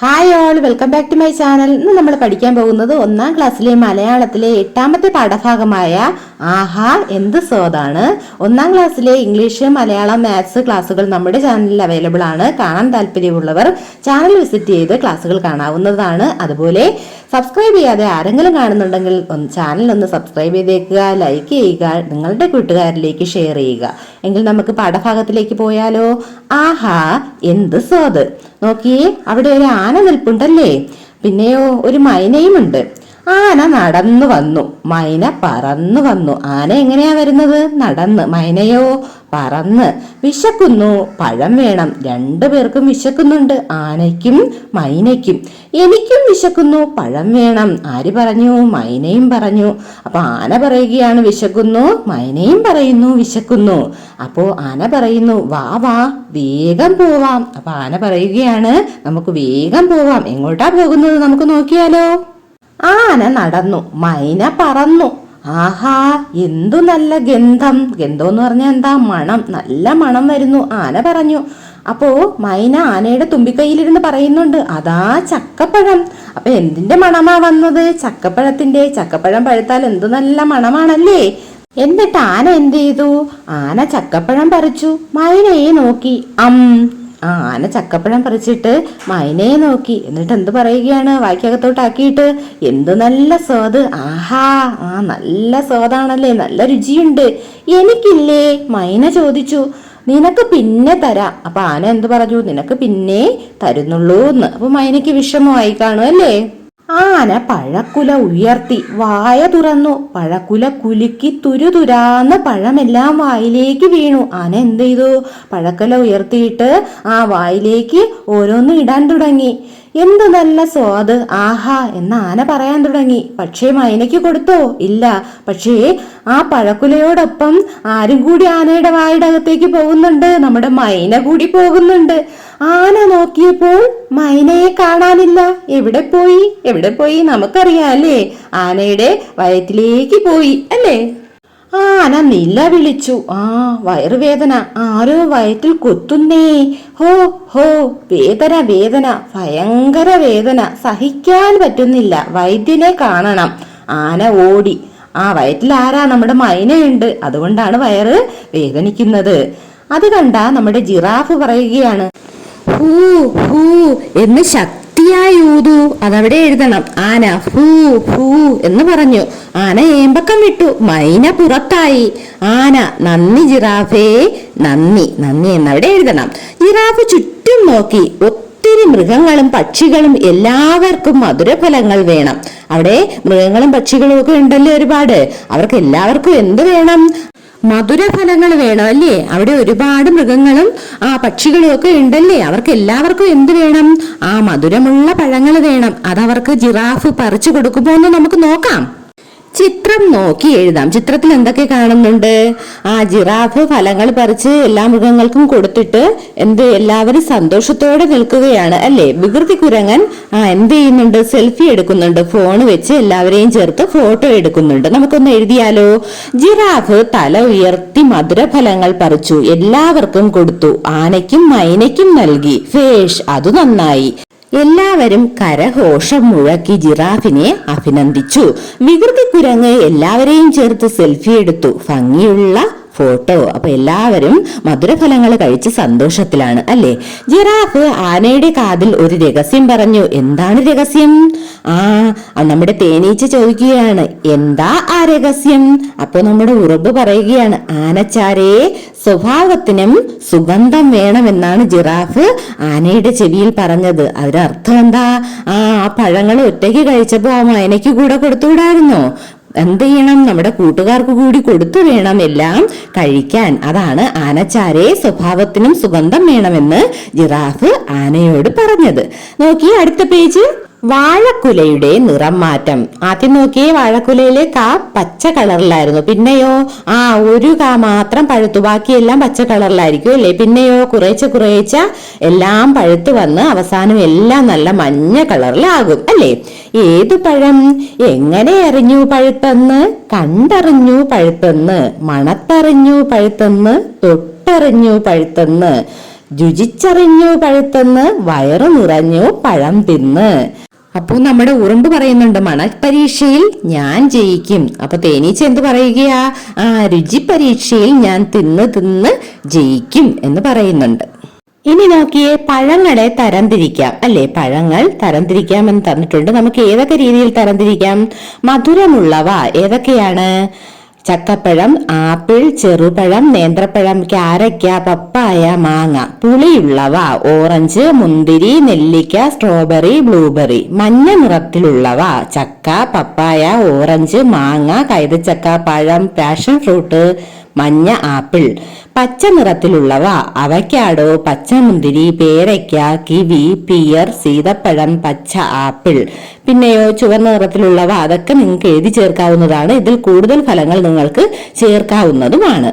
Hi all welcome back to my channel ഇന്ന് നമ്മൾ പഠിക്കാൻ പോകുന്നത് ഒന്നാം ക്ലാസ്സിലെ മലയാളത്തിലെ എട്ടാമത്തെ പാഠഭാഗമായ ആഹാ എന്ത് സ്വാദാണ് ഒന്നാം ക്ലാസ്സിലെ ഇംഗ്ലീഷ് മലയാളം മാത്സ് ക്ലാസ്സുകൾ നമ്മുടെ ചാനലിൽ അവൈലബിൾ ആണ്. കാണാൻ താല്പര്യമുള്ളവർ ചാനൽ വിസിറ്റ് ചെയ്ത് ക്ലാസ്സുകൾ കാണാവുന്നതാണ്. അതുപോലെ സബ്സ്ക്രൈബ് ചെയ്യാതെ ആരെങ്കിലും കാണുന്നുണ്ടെങ്കിൽ ഒന്ന് ചാനൽ ഒന്ന് സബ്സ്ക്രൈബ് ചെയ്തേക്കുക ലൈക്ക് ചെയ്യുക നിങ്ങളുടെ കൂട്ടുകാരിലേക്ക് ഷെയർ ചെയ്യുക. എങ്കിൽ നമുക്ക് പാഠഭാഗത്തിലേക്ക് പോയാലോ? ആഹാ എന്ത് സ്വാദ്. നോക്കിയേ അവിടെ ഒരു ആന നിൽപ്പുണ്ടല്ലേ? പിന്നെയോ ഒരു മൈനയുമുണ്ട്. ആന നടന്നു വന്നു. മൈന പറന്നു വന്നു. ആന എങ്ങനെയാ വരുന്നത്? നടന്ന്. മൈനയോ പറന്ന്. വിശക്കുന്നു. പഴം വേണം. രണ്ടു പേർക്കും വിശക്കുന്നുണ്ട്. ആനയ്ക്കും മൈനയ്ക്കും. എനിക്കും വിശക്കുന്നു. പഴം വേണം. ആര് പറഞ്ഞു? മൈനയും പറഞ്ഞു. അപ്പൊ ആന പറയുകയാണ് വിശക്കുന്നു. മൈനയും പറയുന്നു വിശക്കുന്നു. അപ്പോ ആന പറയുന്നു വാ വാ വേഗം പോവാം. അപ്പൊ ആന പറയുകയാണ് നമുക്ക് വേഗം പോവാം. എങ്ങോട്ടാ പോകുന്നത്? നമുക്ക് നോക്കിയാലോ. ആന നടന്നു മൈന പറന്നു. ആഹാ എന്തു നല്ല ഗന്ധം. ഗന്ധം എന്ന് പറഞ്ഞാൽ എന്താ? മണം. നല്ല മണം വരുന്നു. ആന പറഞ്ഞു. അപ്പോ മൈന ആനയുടെ തുമ്പിക്കൈയിലിരുന്ന് പറയുന്നുണ്ട് അതാ ചക്കപ്പഴം. അപ്പൊ എന്തിന്റെ മണമാ വന്നത്? ചക്കപ്പഴത്തിന്റെ ചക്കപ്പഴം പഴുത്താൽ എന്തു നല്ല മണമാണല്ലേ? എന്നിട്ട് ആന എന്ത് ചെയ്തു? ആന ചക്കപ്പഴം പറിച്ചു. മൈനയെ നോക്കി. അം ആ ആന ചക്കപ്പഴം പറിച്ചിട്ട് മൈനയെ നോക്കി. എന്നിട്ട് എന്ത് പറയുകയാണ്? വായ്ക്കകത്തോട്ടാക്കിയിട്ട് എന്ത് നല്ല സ്വാദ്? ആഹാ ആ നല്ല സ്വാദാണല്ലേ? നല്ല രുചിയുണ്ട്. എനിക്കില്ലേ? മൈന ചോദിച്ചു. നിനക്ക് പിന്നെ തരാം. അപ്പൊ ആന എന്ത് പറഞ്ഞു? നിനക്ക് പിന്നെ തരുന്നുള്ളൂ എന്ന് അപ്പൊ മൈനയ്ക്ക് വിഷമമായി കാണും അല്ലേ? ആന പഴക്കുല ഉയർത്തി വായ തുറന്നു. പഴക്കുല കുലുക്കി തുരുതുരാന്ന് പഴമെല്ലാം വായിലേക്ക് വീണു. ആന എന്ത് ചെയ്തു? പഴക്കുല ഉയർത്തിയിട്ട് ആ വായിലേക്ക് ഓരോന്ന് ഇടാൻ തുടങ്ങി. എന്ത് നല്ല സ്വാദ്. ആഹാ എന്ന് ആന പറയാൻ തുടങ്ങി. പക്ഷേ മൈനയ്ക്ക് കൊടുത്തോ? ഇല്ല. പക്ഷേ ആ പഴക്കുലയോടൊപ്പം ആരും കൂടി ആനയുടെ വായുടെ അകത്തേക്ക് പോകുന്നുണ്ട്. നമ്മുടെ മൈന കൂടി പോകുന്നുണ്ട്. ആന നോക്കിയപ്പോൾ മൈനയെ കാണാനില്ല. എവിടെ പോയി? എവിടെ പോയി നമുക്കറിയാം അല്ലേ ആനയുടെ വയറ്റിലേക്ക് പോയി അല്ലേ? ആന നില വിളിച്ചു. ആ വയറുവേദന. ആരോ വയറ്റിൽ കൊത്തുന്നേ. ഹോ ഹോ വേദന വേദന ഭയങ്കര വേദന. സഹിക്കാൻ പറ്റുന്നില്ല. വൈദ്യനെ കാണണം. ആന ഓടി. ആ വയറ്റിൽ ആരാ? നമ്മുടെ മൈനയുണ്ട്. അതുകൊണ്ടാണ് വയറ് വേദനിക്കുന്നത്. അത് കണ്ട നമ്മുടെ ജിറാഫ് പറയുകയാണ്. ഹൂ ഹൂ എന്ന് ശക്തിയായി ഊതു. അതവിടെ എഴുതണം. ആന ഹൂ ഹൂ എന്ന് പറഞ്ഞു. ആന ഏമ്പക്കം വിട്ടു മൈന പുറത്തായി. ആന നന്ദി ജിറാഫേ നന്ദി നന്ദി എന്നവിടെ എഴുതണം. ജിറാഫ് ചുറ്റും നോക്കി. ഒത്തിരി മൃഗങ്ങളും പക്ഷികളും എല്ലാവർക്കും മധുരഫലങ്ങൾ വേണം. അവിടെ മൃഗങ്ങളും പക്ഷികളും ഒക്കെ ഉണ്ടല്ലോ ഒരുപാട്? അവർക്ക് എല്ലാവർക്കും എന്ത് വേണം? മധുരഫലങ്ങൾ വേണം അല്ലേ? അവിടെ ഒരുപാട് മൃഗങ്ങളും ആ പക്ഷികളും ഒക്കെ ഉണ്ടല്ലേ? അവർക്ക് എല്ലാവർക്കും എന്ത് വേണം? ആ മധുരമുള്ള പഴങ്ങൾ വേണം. അതവർക്ക് ജിറാഫ് പറിച്ചു കൊടുക്കുമോ എന്ന് നമുക്ക് നോക്കാം. ചിത്രം നോക്കി എഴുതാം. ചിത്രത്തിൽ എന്തൊക്കെ കാണുന്നുണ്ട്? ആ ജിറാഫ് ഫലങ്ങൾ പറിച്ച് എല്ലാ മൃഗങ്ങൾക്കും കൊടുത്തിട്ട് എന്ത് എല്ലാവരും സന്തോഷത്തോടെ നിൽക്കുകയാണ് അല്ലേ? വികൃതി കുരങ്ങൻ ആ എന്ത് ചെയ്യുന്നുണ്ട്? സെൽഫി എടുക്കുന്നുണ്ട്. ഫോൺ വെച്ച് എല്ലാവരെയും ചേർത്ത് ഫോട്ടോ എടുക്കുന്നുണ്ട്. നമുക്കൊന്ന് എഴുതിയാലോ? ജിറാഫ് തല ഉയർത്തി മധുരഫലങ്ങൾ പറിച്ചു. എല്ലാവർക്കും കൊടുത്തു. ആനയ്ക്കും മൈനയ്ക്കും നൽകി. ഫേഷ് അത് നന്നായി. എല്ലാവരും കരഘോഷം മുഴക്കി ജിറാഫിനെ അഭിനന്ദിച്ചു. വികൃതി കുരങ്ങ് എല്ലാവരെയും ചേർത്ത് സെൽഫി എടുത്തു. ഭംഗിയുള്ള ഫോട്ടോ. അപ്പൊ എല്ലാവരും മധുരഫലങ്ങൾ കഴിച്ച് സന്തോഷത്തിലാണ് അല്ലേ? ജിറാഫ് ആനയുടെ കാതിൽ ഒരു രഹസ്യം പറഞ്ഞു. എന്താണ് രഹസ്യം? ആ നമ്മുടെ തേനീച്ച ചോദിക്കുകയാണ്. എന്താ ആ രഹസ്യം? അപ്പൊ നമ്മുടെ ഉറബ് പറയുകയാണ് ആനച്ചാരെ സ്വഭാവത്തിനും സുഗന്ധം വേണമെന്നാണ് ജിറാഫ് ആനയുടെ ചെവിയിൽ പറഞ്ഞത്. അതിനർത്ഥം എന്താ ആ പഴങ്ങൾ ഒറ്റയ്ക്ക് കഴിച്ചപ്പോ ആ മായനയ്ക്ക് കൂടെ കൊടുത്തുവിടായിരുന്നോ? എന്ത് ചെയ്യണം? നമ്മുടെ കൂട്ടുകാർക്ക് കൂടി കൊടുത്തു വേണം എല്ലാം കഴിക്കാൻ. അതാണ് ആനച്ചാരെ സ്വഭാവത്തിനും സുഗന്ധം വേണമെന്ന് ജിറാഫ് ആനയോട് പറഞ്ഞത്. നോക്കി അടുത്ത പേജ്. വാഴക്കുലയുടെ നിറം മാറ്റം ആദ്യം നോക്കിയേ വാഴക്കുലയിലെ കാ പച്ച കളറിലായിരുന്നു. പിന്നെയോ? ആ ഒരു കാ മാത്രം പഴുത്തു. ബാക്കിയെല്ലാം പച്ച കളറിലായിരിക്കും അല്ലേ? പിന്നെയോ? കുറേച്ച കുറേച്ച എല്ലാം പഴുത്തു വന്ന് അവസാനം എല്ലാം നല്ല മഞ്ഞ കളറിലാകും അല്ലേ? ഏതു പഴം? എങ്ങനെ അറിഞ്ഞു പഴുത്തെന്ന്? കണ്ടറിഞ്ഞു പഴുത്തെന്ന്? മണത്തറിഞ്ഞു പഴുത്തെന്ന്? തൊട്ടറിഞ്ഞു പഴുത്തെന്ന്? രുചിച്ചറിഞ്ഞു പഴുത്തെന്ന്? വയറു നിറഞ്ഞു പഴം തിന്ന്? അപ്പോൾ നമ്മുടെ ഉറുമ്പ് പറയുന്നുണ്ട് മണപരീക്ഷയിൽ ഞാൻ ജയിക്കും. അപ്പൊ തേനീച്ച എന്ത് പറയുകയാ? ആ രുചി പരീക്ഷയിൽ ഞാൻ തിന്ന് തിന്ന് ജയിക്കും എന്ന് പറയുന്നുണ്ട്. ഇനി നോക്കിയേ പഴങ്ങളെ തരംതിരിക്കാം. അല്ലെ? പഴങ്ങൾ തരംതിരിക്കാം എന്ന് തന്നിട്ടുണ്ട്. നമുക്ക് ഏതൊക്കെ രീതിയിൽ തരംതിരിക്കാം? മധുരമുള്ളവ ഏതൊക്കെയാണ്? ചക്കപ്പഴം ആപ്പിൾ ചെറുപഴം നേന്ത്രപ്പഴം ക്യാരക്ക പപ്പായ മാങ്ങ പുളിയുള്ളവ ഓറഞ്ച് മുന്തിരി നെല്ലിക്ക സ്ട്രോബെറി ബ്ലൂബെറി മഞ്ഞ നിറത്തിലുള്ളവ ചക്ക പപ്പായ ഓറഞ്ച് മാങ്ങ കൈതച്ചക്ക പഴം പാഷൻ ഫ്രൂട്ട് മഞ്ഞ ആപ്പിൾ. പച്ച നിറത്തിലുള്ളവ അവക്കാടോ പച്ചമുന്തിരി പേരയ്ക്ക കിവി പിയർ സീതപ്പഴം പച്ച ആപ്പിൾ. പിന്നെയോ ചുവന്ന നിറത്തിലുള്ളവ അതൊക്കെ നിങ്ങൾക്ക് എഴുതി ചേർക്കാവുന്നതാണ്. ഇതിൽ കൂടുതൽ ഫലങ്ങൾ നിങ്ങൾക്ക് ചേർക്കാവുന്നതുമാണ്.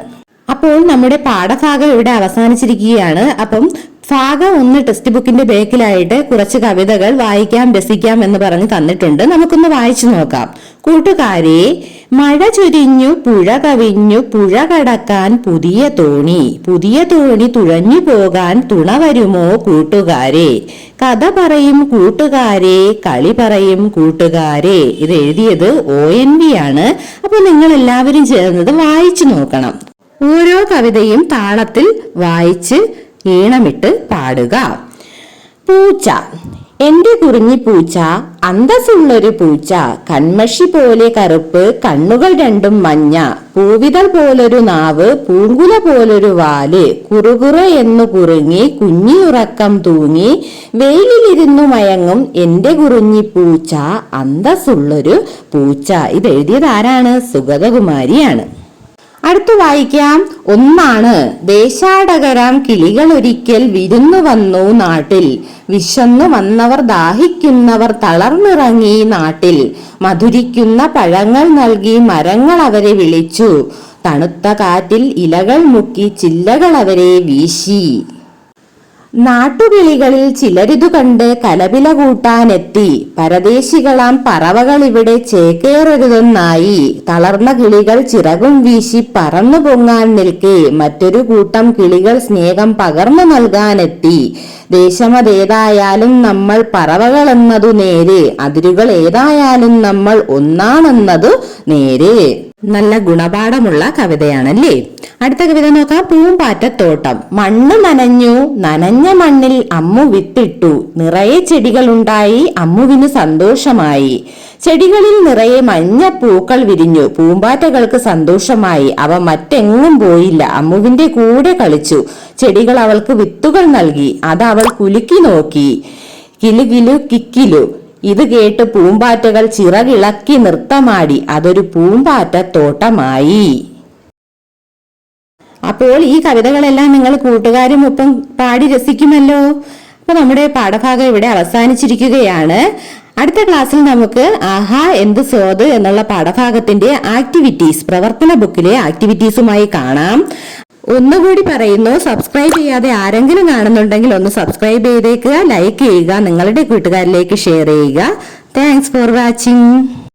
അപ്പോൾ നമ്മുടെ പാഠഭാഗം ഇവിടെ അവസാനിച്ചിരിക്കുകയാണ്. അപ്പം ഭാഗം ഒന്ന് ടെക്സ്റ്റ് ബുക്കിന്റെ ബേക്കിലായിട്ട് കുറച്ച് കവിതകൾ വായിക്കാം രസിക്കാം എന്ന് പറഞ്ഞ് തന്നിട്ടുണ്ട്. നമുക്കൊന്ന് വായിച്ചു നോക്കാം. കൂട്ടുകാരെ മഴ ചുരിഞ്ഞു പുഴ കവിഞ്ഞു പുഴ കടക്കാൻ പുതിയ തോണി. പുതിയ തോണി തുഴഞ്ഞു പോകാൻ തുണ വരുമോ കൂട്ടുകാരെ? കഥ പറയും കൂട്ടുകാരെ കളി പറയും കൂട്ടുകാരെ. ഇത് എഴുതിയത് ഒ എൻ വി ആണ്. അപ്പൊ നിങ്ങൾ എല്ലാവരും ചേർന്നത് വായിച്ചു നോക്കണം. ഓരോ കവിതയും താളത്തിൽ വായിച്ച് ഈണമിട്ട് പാടുക. പൂച്ച. എന്റെ കുറിഞ്ഞി പൂച്ച അന്തസ്സുള്ളൊരു പൂച്ച കൺമഷി പോലെ കറുപ്പ് കണ്ണുകൾ രണ്ടും മഞ്ഞ പൂവിതൾ പോലൊരു നാവ് പൂങ്കുല പോലൊരു വാൽ കുറുകുറ എന്നു കുറുങ്ങി കുഞ്ഞിയുറക്കം തൂങ്ങി വെയിലിലിരുന്നു മയങ്ങും എന്റെ കുറിഞ്ഞി പൂച്ച അന്തസ്സുള്ളൊരു പൂച്ച. ഇത് എഴുതിയത് ആരാണ്? സുഗതകുമാരിയാണ്. അടുത്തു വായിക്കാം. ഒന്നാണ് ദേശാടകരാം കിളികൾ ഒരിക്കൽ വിരുന്നു വന്നു നാട്ടിൽ. വിശന്നു വന്നവർ ദാഹിക്കുന്നവർ തളർന്നിറങ്ങി നാട്ടിൽ. മധുരിക്കുന്ന പഴങ്ങൾ നൽകി മരങ്ങൾ അവരെ വിളിച്ചു. തണുത്ത കാറ്റിൽ ഇലകൾ മുക്കി ചില്ലകൾ അവരെ വീശി. നാട്ടുകിളികളിൽ ചിലരിതു കണ്ട് കലപില കൂട്ടാനെത്തി. പരദേശികളാം പറവകൾ ഇവിടെ ചേക്കേറരുതെന്നായി തളർന്ന കിളികൾ ചിറകും വീശി പറന്നു പൊങ്ങാൻ നിൽക്കെ. മറ്റൊരു കൂട്ടം കിളികൾ സ്നേഹം പകർന്നു നൽകാനെത്തി. ദേശമതേതായാലും നമ്മൾ പറവകളെന്നതു നേരെ. അതിരുകൾ ഏതായാലും നമ്മൾ ഒന്നാണെന്നതു നേരെ. നല്ല ഗുണപാഠമുള്ള കവിതയാണല്ലേ? അടുത്ത കവിത നോക്കാം. പൂമ്പാറ്റത്തോട്ടം. മണ്ണ് നനഞ്ഞു. നനഞ്ഞ മണ്ണിൽ അമ്മു വിത്തിട്ടു. നിറയെ ചെടികളുണ്ടായി. അമ്മുവിന് സന്തോഷമായി. ചെടികളിൽ നിറയെ മഞ്ഞ പൂക്കൾ വിരിഞ്ഞു. പൂമ്പാറ്റകൾക്ക് സന്തോഷമായി. അവ മറ്റെങ്ങും പോയില്ല. അമ്മുവിന്റെ കൂടെ കളിച്ചു. ചെടികൾ അവൾക്ക് വിത്തുകൾ നൽകി. അത് അവൾ കുലുക്കി നോക്കി. കിലുകിലു കിക്കിലു ഇത് കേട്ട് പൂമ്പാറ്റകൾ ചിറകിളക്കി നൃത്തമാടി. അതൊരു പൂമ്പാറ്റ തോട്ടമായി അപ്പോൾ ഈ കവിതകളെല്ലാം നിങ്ങൾ കൂട്ടുകാരും ഒപ്പം പാടി രസിക്കുമല്ലോ? അപ്പൊ നമ്മുടെ പാഠഭാഗം ഇവിടെ അവസാനിച്ചിരിക്കുകയാണ്. അടുത്ത ക്ലാസ്സിൽ നമുക്ക് ആഹാ എന്ത് സ്വാദ് എന്നുള്ള പാഠഭാഗത്തിന്റെ ആക്ടിവിറ്റീസ് പ്രവർത്തന ബുക്കിലെ ആക്ടിവിറ്റീസുമായി കാണാം. ഒന്നുകൂടി പറയുന്നു സബ്സ്ക്രൈബ് ചെയ്യാതെ ആരെങ്കിലും കാണുന്നുണ്ടെങ്കിൽ ഒന്ന് സബ്സ്ക്രൈബ് ചെയ്തേക്കുക ലൈക്ക് ചെയ്യുക നിങ്ങളുടെ കൂട്ടുകാരിലേക്ക് ഷെയർ ചെയ്യുക. Thanks for watching